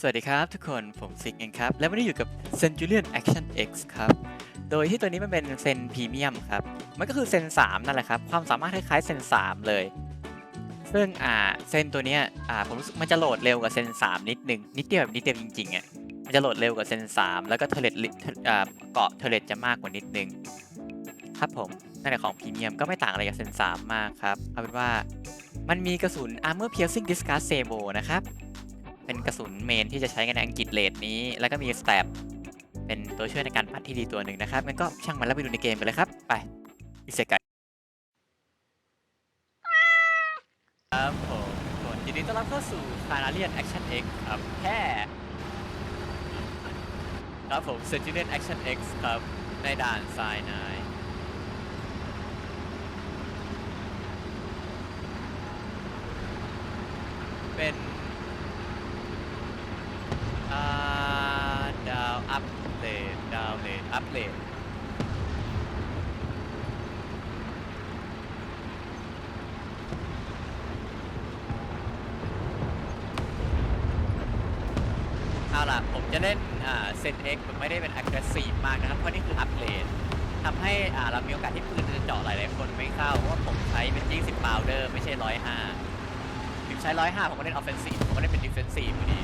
สวัสดีครับทุกคนผมซิกเองครับ และวันนี้อยู่กับ Centurion Action X ครับ โดยที่ตัวนี้มันเป็นเซนพรีเมียมครับ มันก็คือเซน3นั่นแหละครับ ความสามารถคล้ายๆเซน3เลย ซึ่งอ่าเซนตัวเนี้ยอ่าผมรู้สึกมันจะโหลดเร็วกว่าเซน3นิดนึง นิดเดียวแบบนิดเดียวจริงๆอะมันจะโหลดเร็วกว่าเซน3แล้วก็เทเลตอ่าเกาะเทเลตจะมากกว่านิดนึง ครับผมนั่นแหละของพรีเมียมก็ไม่ต่างอะไรกับเซน3มากครับเอาเป็นว่ามันมีกระสุน Armor Piercing Discard Sabo นะครับ เป็นกระสุนเมนที่จะใช้กันในอังกฤษเลดนี้ แล้วก็มีสแตปเป็นตัวช่วยในการปัดที่ดีตัวหนึ่งนะครับงั้นก็ช่างมันแล้วไปดูในเกมไปเลยครับ ไปอิเซกายครับผมทุกคนยินดีต้อนรับเข้าสู่ c a n a r i a n Action X ครับแค่ครับผม Centurion Action X ครับ ในด่านทรายนายเป็น อ่าดาวอัปเดตดาวเลทอัปเดตเอาล่ะ ผมจะเล่นเซนเอ็กไม่ได้เป็น aggressive มากนะครับ เพราะนี่คืออัปเดตทำให้เรามีโอกาสที่ปืนจะเจาะหลายๆคนไม่เข้า เพราะว่าผมใช้เป็น 20 powder ไม่ใช่ 105ผมใช้ 105 ผมก็เล่น offensive ผมก็เล่นเป็น defensive พอดี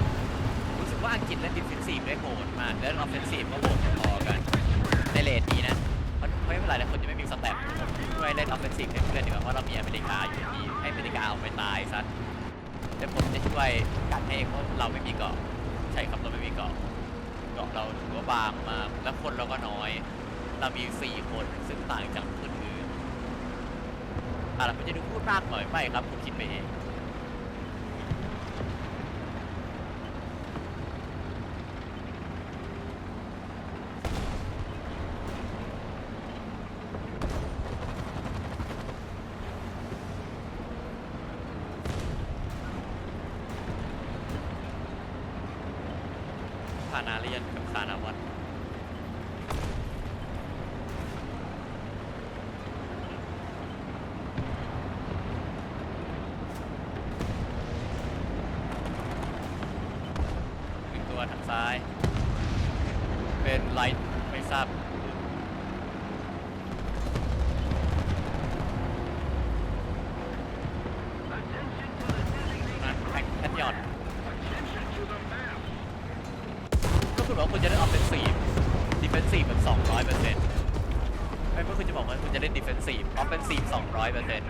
รู้สึกว่าอังกฤษเล่นดิฟเฟนซีฟได้โหดมากแล้วออฟเฟนซีฟก็โหดพอกัน ในเลทนี้นะเพราะไม่เป็นไรนะคนจะไม่มีสแตปผมช่วยเล่นออฟเฟนซีฟให้เพื่อนดีกว่าเพราะเรามีอเมริกาอยู่ที่ให้อเมริกาเอาไปตายซะแล้วผมจะช่วยกันให้เองเพราะเราไม่มีเกาะ ใช่ครับเราไม่มีเกาะเกาะเราถือว่าบางมากและคนเราก็น้อย เรามีสี่คนซึ่งต่างจากคนอื่นอะเราจะดูพูดมากหน่อยไม่ครับผมคิดไปเอง คานาเรียนกับคานาวัตหนึ่งตัวทางซ้าย เป็นไลท์ไม่ทราบนั่นแพ็คแพทยอนก็คือบอกว่าคุณจะได้ออฟเฟนซีฟดิเฟนซีฟแบบ200เปอร์เซ็นต์ไม่ก็คือจะบอกว่าคุณจะเล่นดิเฟนซีฟออฟเฟนซีฟ200เปอร์เซ็นต์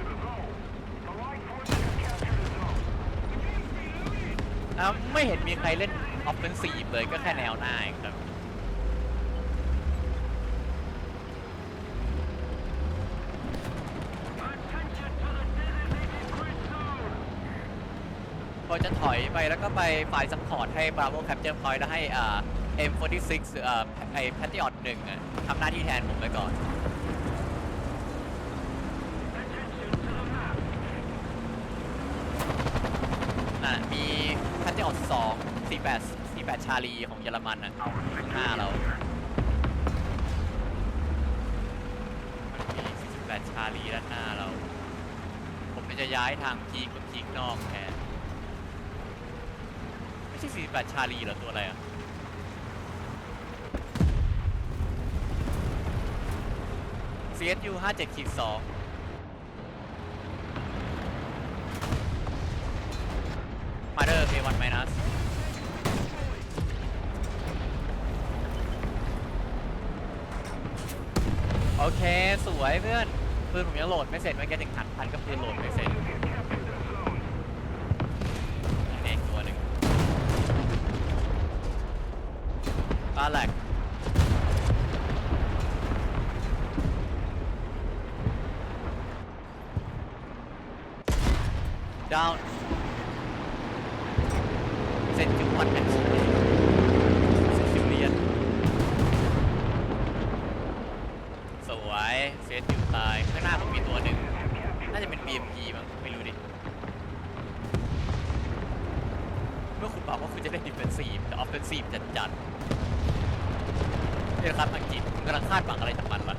อ่าไม่เห็นมีใครเล่นออฟเฟนซีฟเลยก็แค่แนวหน้าเองครับ พอจะถอยไปแล้วก็ไปฝ่ายซัพพอร์ตให้ Bravo Capture Point แล้วให้อ่า M46 เอ่อไอ้ Patriot หนึ่งอะทำหน้าที่แทนผมไปก่อน อะมี Patriot 2 48 48 ชาลีของเยอรมันอะข้างหน้าเรามี48 ชาลีด้านหน้าเรา ผมจะย้ายทางพีกกับพีกนอกแทน ไม่ใช่48ชาลีเหรอตัวอะไรอะ CSU 57ขีด2มาเดอร์ K1 minus โอเค สวยเพื่อนปืนผมยังโหลดไม่เสร็จไม่แค่ถึงหันพันก็ปืนโหลดไม่เสร็จอันนี้อีกตัวหนึ่งปลาแหลกดาวเซนจูวันเป็นเซนจูเรียน สวยเซตอยู่ตายข้างหน้าผมมีตัวหนึ่งน่าจะเป็น BMP มั้งไม่รู้ดิ เมื่อคุณบอกว่าคุณจะเล่นดิฟเฟนซีฟแต่ออฟเฟนซีฟจัดจัดๆนี่นะครับอังกฤษคุณกำลังคาดหวังอะไรจากมันวะ ย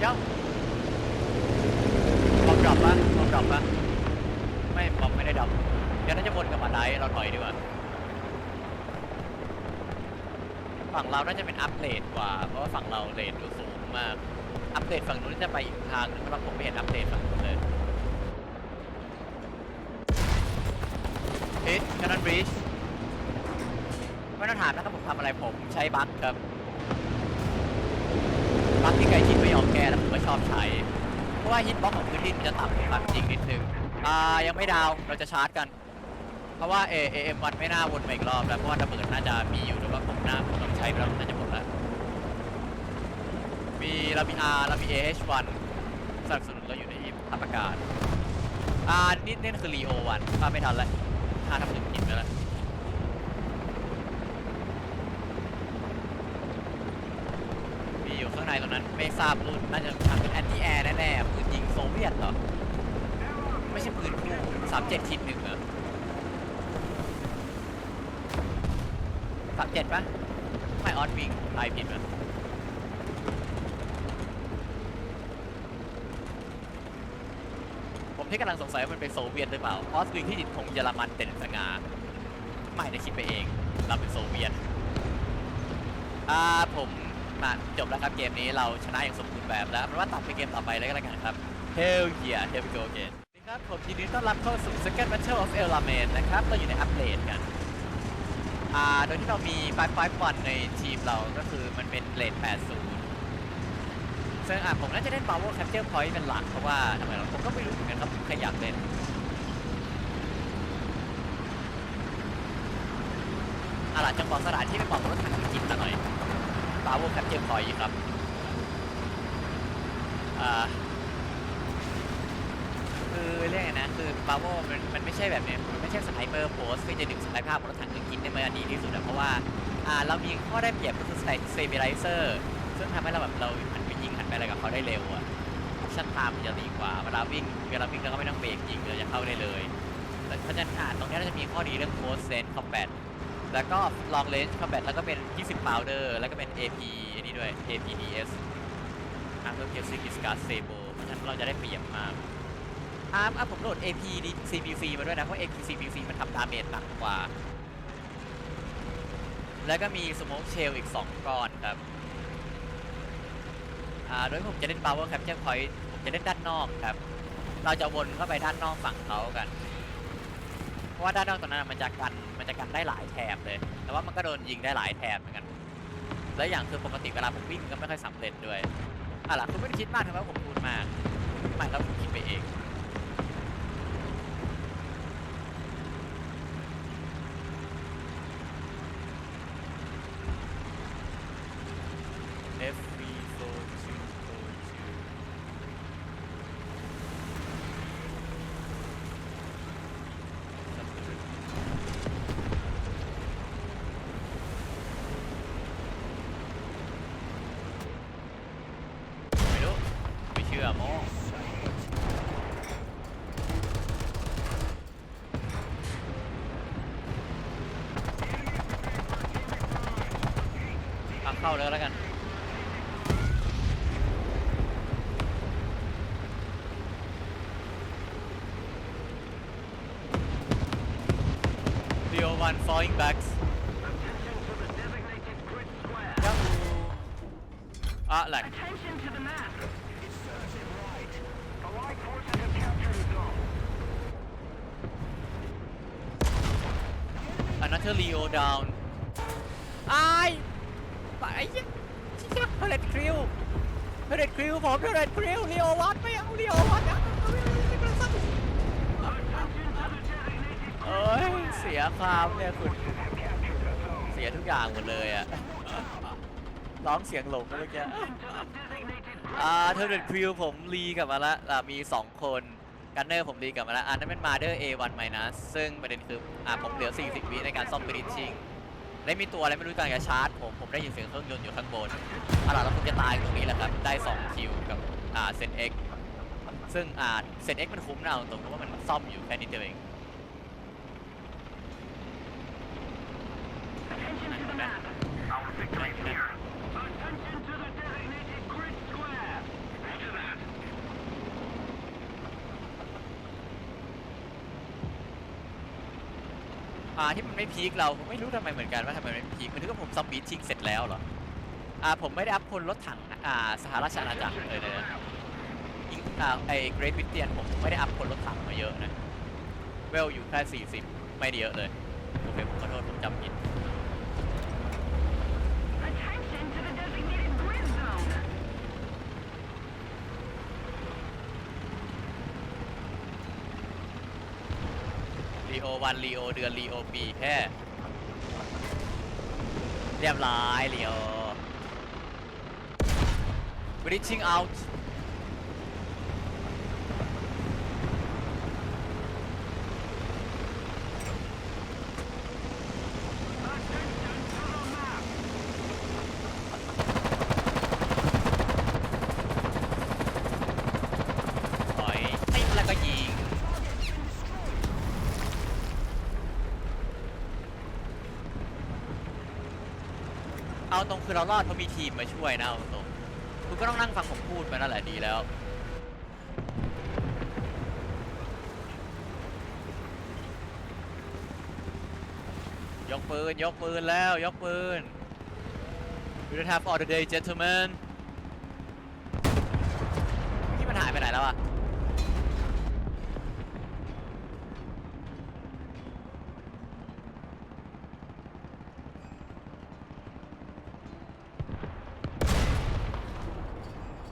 เจ้าบอมดรอปปะบอมดรอปปะไม่ บอมไม่ได้ดรอปเดี๋ยวน่าจะวนกลับมาได้เราถอยดีกว่าฝั่งเราน่าจะเป็นอัพเลดกว่า เพราะว่าฝั่งเราเลดดูสูงมาก อัพเลดฝั่งนู้นจะไปอีกทางนึงเพราะผมไม่เห็นอัพเลดฝั่งนู้นเลยเอ๊ะแคนนอนบริดจ์ไม่ต้องถามนะครับผมทำอะไรผมใช้บัคครับบัคที่ไกลชิดไม่ยอมแก้แล้วผมก็ชอบใช้ เพราะว่าฮิตบ็อกของพื้นที่มันจะต่ำต่ำจริงนิดนึง อ่ายังไม่ดาวเราจะชาร์จกัน เพราะว่า A A M 1ไม่น่าวนมาอีกรอบแล้วเพราะว่าระเบิดน่าจะมีอยู่แต่ว่าผมน่าผมต้องใช้ไปแล้วน่าจะหมดแล้วมีเรามี R เรามี A H 1สนับสนุนเราอยู่ในทัพอากาศอ่านี่นี่คือ Leo 1ถ้าไม่ทันแล้วถ้าทำถึงกินไปแล้วมีอยู่ข้างในตรงนั้นไม่ทราบรุ่นน่าจะทำเป็นแอนตี้แอร์แน่ๆปืนยิงโซเวียตเหรอ ช่ปืนคู่สามเจ็ดทิศหนึ่งเหรอสามเจ็ดปะไม่ออสวิงไอผิดปะผมที่กำลังสงสัยว่ามันเป็นโซเวียตหรือเปล่าออสวิงที่ติดธงเยอรมันเด่นสง่าไม่ได้คิดไปเอง เราเป็นโซเวียต อ่าผมมาจบแล้วครับเกมนี้เราชนะอย่างสมบูรณ์แบบแล้วเพราะว่าตัดไปเกมต่อไปเลยก็แล้วกันครับ Hell yeah here we go again สวัสดี ครับผมยินดีต้อนรับเข้าสู่ Second Battle of El Lamen นะครับเราอยู่ในอัปเดตกัน อ่า โดยที่เรามี 551 ในทีมเราก็คือมันเป็นเลท80 ซึ่งอะผมน่าจะเล่น Power Capture Point เป็นหลัก เพราะว่าทำไมเราผมก็ไม่รู้เหมือนกันครับผมแค่อยากเล่นอาล่ะจังหวะสถานที่เป็นบอกรถถังกินมหน่อยปาโวแคปเจอร์พอยครับ อ่า เรียกไงนะคือปาโวมันมันไม่ใช่แบบเนี้ยมันไม่ใช่สไนเปอร์โพสที่จะดึงสไนภาพบนรถถังเครื่งกินได้มาดีที่สุดอะเพราะว่าอ่าเรามีข้อได้เปรียบก็คือสไนเซเบไรเซอร์ซึ่งทำให้เราแบบเราหันไปยิงหันไปอะไรกับเขาได้เร็วอะชั่นไทม์มันจะดีกว่าเวลาวิ่งเวลาวิ่งเราก็ไม่ต้องเบรกยิงเราจะเข้าได้เลยแต่เพราะฉะนั้นอ่าตรงนี้เราจะมีข้อดีเรื่องโพสเซนคอมแบทแล้วก็ long range combat แล้วก็เป็น 20 powder แล้วก็เป็น AP อันนี้ด้วย APDS อาเพิ่ม piercing discard sable เพราะฉะนั้นเราจะได้เปรียบมาก อ่าอะผมโหลด AP CBC มาด้วยนะ เพราะ AP CBC มันทำดาเมจหนักกว่า แล้วก็มี smoke shell อีก 2ก้อนครับ อ่า โดยผมจะเล่น power capture point ผมจะเล่นด้านนอกครับ เราจะวนเข้าไปด้านนอกฝั่งเขากัน เพราะว่าด้านนอกตรงนั้นมันจะกัน มันจะกันได้หลายแถบเลย แต่ว่ามันก็โดนยิงได้หลายแถบเหมือนกัน และอย่างคือปกติเวลาผมวิ่งก็ไม่ค่อยสำเร็จด้วยอะล่ะคุณไม่ได้คิดมากทำไมผมพูดมากไม่ครับผมคิดไปเอง F three four two four two ไม่รู้ ไม่เชื่อโมทาง เข้าแล้วแล้วกัน Leo 1 falling backs ยับอะแหลก Attention to the map. It's certain right. Allied forces have captured a zone. another Leo down อายไป ไอ้เหี้ยเทเลตคริวเทเลตคริวผมเทเลตคริว Leo วัดไม่เอา Leo วัดนะเอ้ยเสียความเนี่ยคุณเสียทุกอย่างหมดเลยอะร้องเสียงหลงเมื่อกี้อ่าเทเลตคริวผมรีกลับมาล้วอ่ามี2คนกันเนอร์ผมรีกลับมาแล้วอันนั้นเป็นมาเดอร์ A1 minus ซึ่งประเด็นคืออ่าผมเหลือ 40 วิในการซ่อมบริดชิ่ง และมีตัวอะไรไม่รู้กำลังจะชาร์จผม ผมได้ยินเสียงเครื่องยนต์อยู่ข้างบนอาล่ะแล้วผมจะตายตรงนี้แหละครับ ได้2คิวกับอ่าเซนเอ็กซึ่งอ่าเซนเอ็กมันคุ้มนะเอาตรงเพราะว่ามันซ่อมอยู่แค่นี้เดียวเอง Attention to the map. Our victory is here. Attention to the designated grid square. าที่มันไม่พีคเราผมไม่รู้ทำไมเหมือนกันว่าทำไมมันไม่พีคมันนึกว่าผมซับบีชิงเสร็จแล้วเหรออ่าผมไม่ได้อัพพลรถถังอ่าสหราชอาณาจักรเลยนะยิงอ่าไอเกรทวิเตียนผมไม่ได้อัพพลรถถังมาเยอะนะเวลอยู่แค่40 ไม่ได้เยอะเลยโอเคผมขอโทษผมจำผิด Attention to the designated grid zone. รีโอ วันรีโอเดือนรีโอปีแค่เรียบร้อยรีโอ reaching out ถอยติ๊กแล้วก็ยิง เอา ตรงคือเรารอดเพราะมีทีมมาช่วยนะเอาตรงคุณก็ต้องนั่งฟังผมพูดไปนั่นแหละดีแล้ว ยกปืน ยกปืนแล้ว ยกปืน You don't have all the day gentlemen ที่มันหายไปไหนแล้วอะ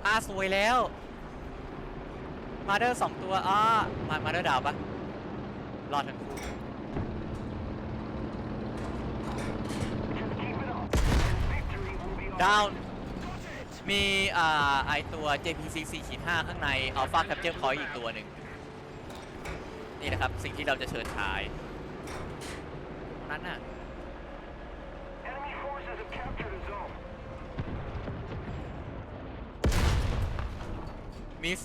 อา สวยแล้ว มาเดอร์สองตัวอ้ามามาเดอร์ดาวปะรอดทั้งคู่ดาวมีอ่าไอตัว JPCC ขีด5ข้างใน Alpha Capture Point อีกตัวหนึ่งนี่นะครับ สิ่งที่เราจะเชิญฉายนั้นน่ะ มิส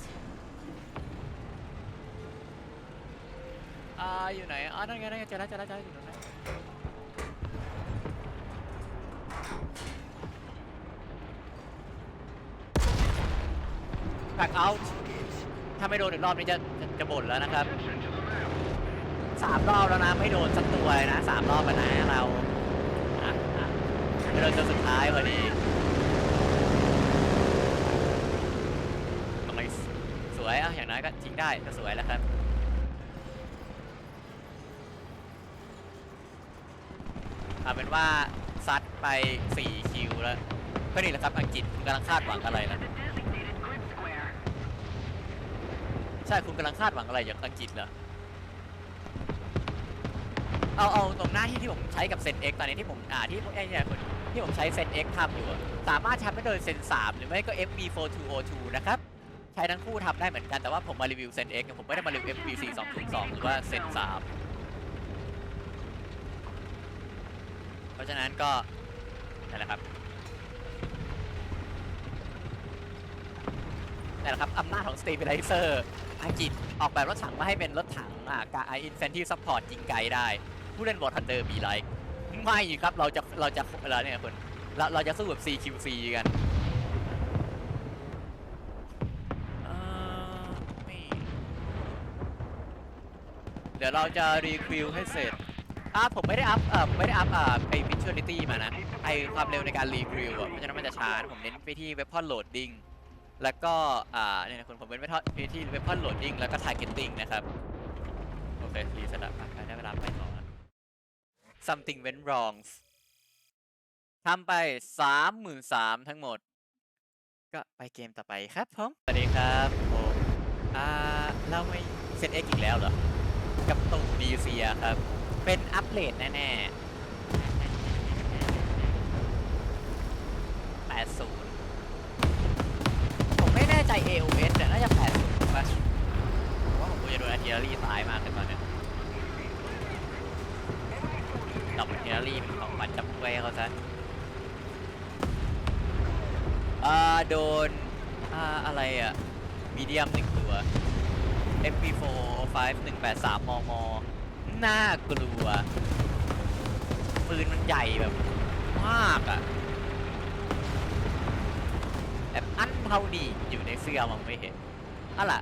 อ่าอยู่ไหนอ่านั่นไงนั่นไงเจอแล้วเจอแล้วเจอแล้วอยู่ตรงนั้นแบ็กเอาท์ถ้าไม่โดนอีกรอบนี้จะจะจะบ่นแล้วนะครับสามรอบแล้วนะไม่โดนสักตัวเลยนะสามรอบแล้วนะเราอะอะไม่โดนจนสุดท้ายพอดีทำไมส วยอะอย่างน้อยก็ทิ้งได้ก็สวยแล้วครับเอาเป็นว่าซัดไป4คิวแล้วก็นี่แหละครับอังกฤษคุณกำลังคาดหวังอะไรนะใช่คุณกำลังคาดหวังอะไรจากอังกฤษเหรอเอาเอาตรงหน้าที่ที่ผมใช้กับเซน X ตอนนี้ที่ผมอ่าที่ไอ้เนี่ยคนที่ผมใช้เซน X ทำอยู่ สามารถทำได้โดยเซน3หรือไม่ก็ FB4202 นะครับ ช้ทั้งคู่ทำได้เหมือนกันแต่ว่าผมมารีวิวเซน X ผมไม่ได้มารีวิว FB4202 หรือว่าเซน3เพราะฉะนั้นก็นั่นแหละครับนั่นแหละครับอำนาจของ Stabilizer อังกฤษออกแบบรถถังมาให้เป็นรถถังอ่ากา Incentive Support ยิงไกลได้ ผู้เล่นบอลทันเดอร์มีไลค์ไม่ครับเราจะเราจะเราเนี่ยคนเราเราจะสู้แบบ CQC กันเอ่อไม่ เดี๋ยวเราจะรีคิวให้เสร็จอ่าผมไม่ได้อัพเอ่อไม่ได้อัพอ่าไอ้ Visuality มานะไอความเร็วในการรีคิวอะเพราะฉะนั้นมันจะช้าผมเน้นไปที่ Weapon Loading แล้วก็อ่าเนี่ยนะคุณผมเป็นไปที่ Weapon Loading แล้วก็ Targeting นะครับโอเครีสร็จแล้วอะได้เวลาไปต่อ something went wrong ทำไปสามหมื่นสามทั้งหมด ก็ไปเกมต่อไปครับผมสวัสดีครับผมอ่าเราไม่เซตเอ็กอีกแล้วเหรอ กับตุ่มดีเซียครับ เป็นอัปเกรดแน่ๆ 80 ผมไม่แน่ใจ AOS แต่น่าจะ 80ป่ะผมว่าผมควรจะโดนอาร์ติลรี่ตายมากเลยตอนนี้ยดอกเทอรี่เป็นของมันจับกล้วยให้เขาซะอ่าโดนอ่าอะไรอะมีเดียมหนึ่งตัว MP4 5 183 มม น่ากลัว ปืนมันใหญ่แบบมากอะแบบอันเท่าดีอยู่ในเสื้อมองไม่เห็นอะล่ะ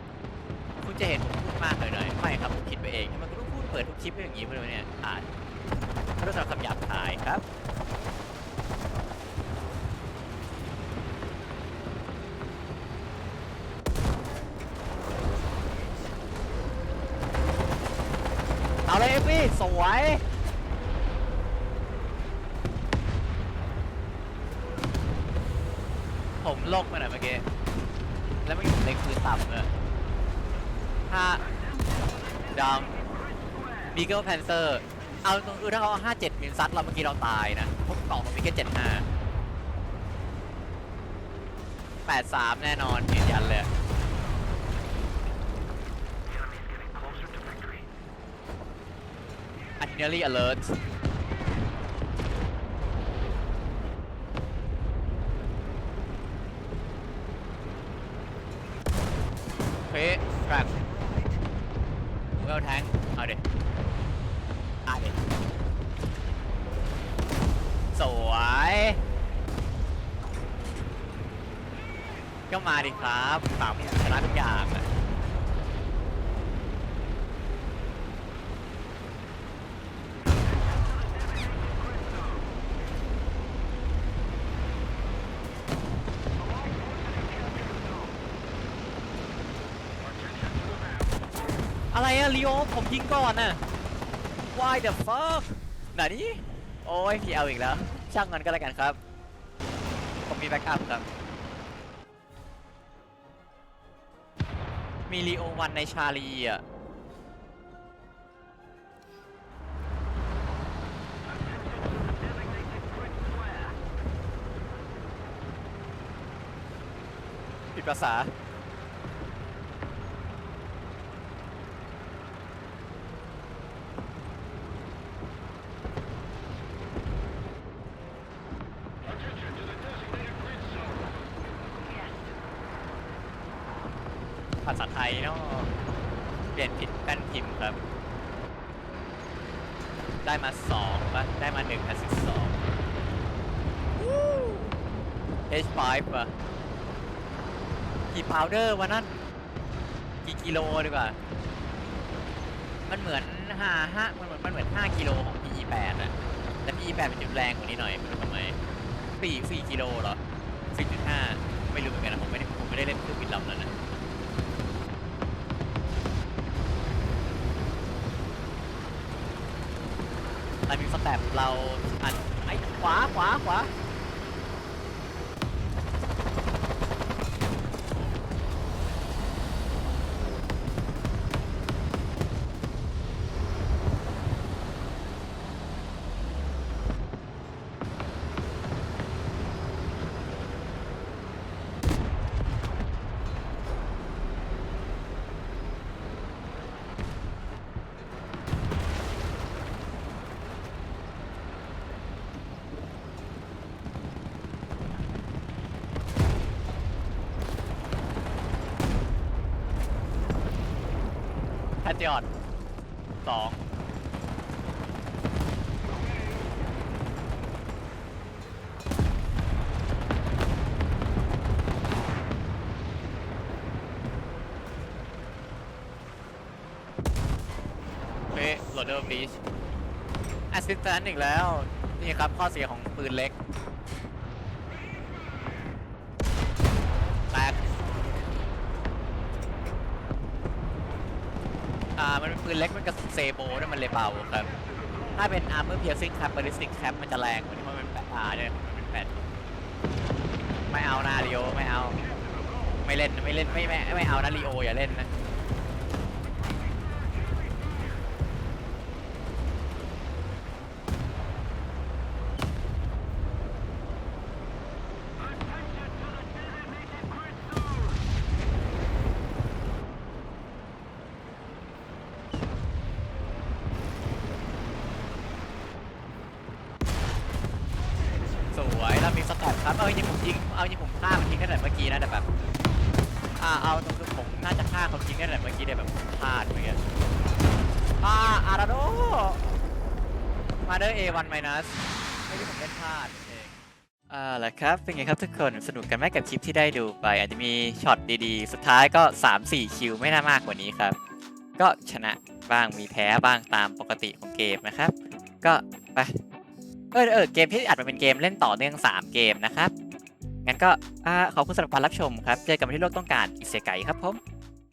คุณจะเห็นผมพูดมากเลยหน่อยไม่ครับผมคิดไปเองทำไมคุณต้องพูดเปิดทุกคลิปอย่างนี้ไปเลยเนี่ยอ่านขอโทษสำหรับคำหยาบคายครับ เอาเลยเอฟวี่ สวยผมลกไปหน่อยเมื่อกี้ แล้วมื่อกี้ผมเล็งพื้นต่ำเลยถ้าดาวบีเกิลแพนเซอร์ เอาตรงคือถ้าเขาห้าเจ็ดมิลซัดเราเมื่อกี้เราตายนะพวกกล่องมันมีแค่เจ็ดห้าแปดสามแน่นอนยืนยันเลย Artillery alert เฮ้ยแทร็กเวลแทงเอาดิเอาดิสวยก็มาดิครับสามชนะทุกอย่างอะ อะไรอะลีโอผมยิงก่อนน่ะ Why the fuck ไหนนี่โอ้ยพี่เอาอีกแล้ว ช่างมันก็แล้วกันครับ ผมมีแบ็กอัพครับ มีลีโอวันในชาลีอะผิดภาษา ภาษาไทยเนาะเปลี่ยนผิดแป้นพิมพ์ครับ ได้มาสองปะได้มาหนึ่งกับสิบสอง H5 ปะกี่พาวเดอร์วะนั่นกี่กิโลดีกว่า มันเหมือนห้าห้ามันเหมือนมันเหมือนห้ากิโลของ PE8 อะแต่ PE8 มันจุดแรงกว่านี้หน่อยไม่รู้ทำไมสี่สี่กิโลเหรอสี่จุดห้าไม่รู้เหมือนกันนะผมไม่ได้ผมไม่ได้เล่นเครื่องบินลำนั้นนะ ไามิงสแตปเราอันไอ้ขวาขวาขวา แพทยอดสองเฮ้โหลดเดอร์บีชแอสซิสแตนต์อีกแล้ว นี่ครับข้อเสียของปืนเล็ก อ่ามันเป็นปืนเล็กมันกับเซโบด้วยมันเลยเบาครับ ถ้าเป็นอาร์เมอร์เพียซิ่งครับบริสติกแคปมันจะแรงกว่าที่มันเป็นแปดอาเนี่ยมันเป็นแปดไม่เอานาลิโอไม่เอา ไม่เล่นไม่เล่นไม่ไม่ไม่เอานะลีโออย่าเล่นนะ ส วยแล้วมีสแตทครับ เอาจริงผมยิง เอาจริงผมฆ่ามันทิ้งตั้แต่เมื่อกี้นะแต่แบบ อ่า เอาตรงคือผมน่าจะฆ่าเขาทิ้งตั้แต่เมื่อกี้แต่แบบพลาดเมื่อกี้อ่าอาราโดมาเดอร์เอวันไมนัสไม่ได้ผมเล่นพลาดเองอ่าแล้วครับ เป็นไงครับทุกคน สนุกกันไหมกับคลิปที่ได้ดูไป อาจจะมีช็อตดีๆ สุดท้ายก็ 3-4 คิวไม่น่ามากกว่านี้ครับ ก็ชนะบ้างมีแพ้บ้างตามปกติของเกมนะครับ ก็ไป เออเออเกมที่อัดมาเป็นเกมเล่นต่อเนื่อง 3 เกมนะครับ งั้นก็อ่าขอบคุณสำหรับการรับชมครับ เจอกันที่โลกต้องการอิเซไกครับผม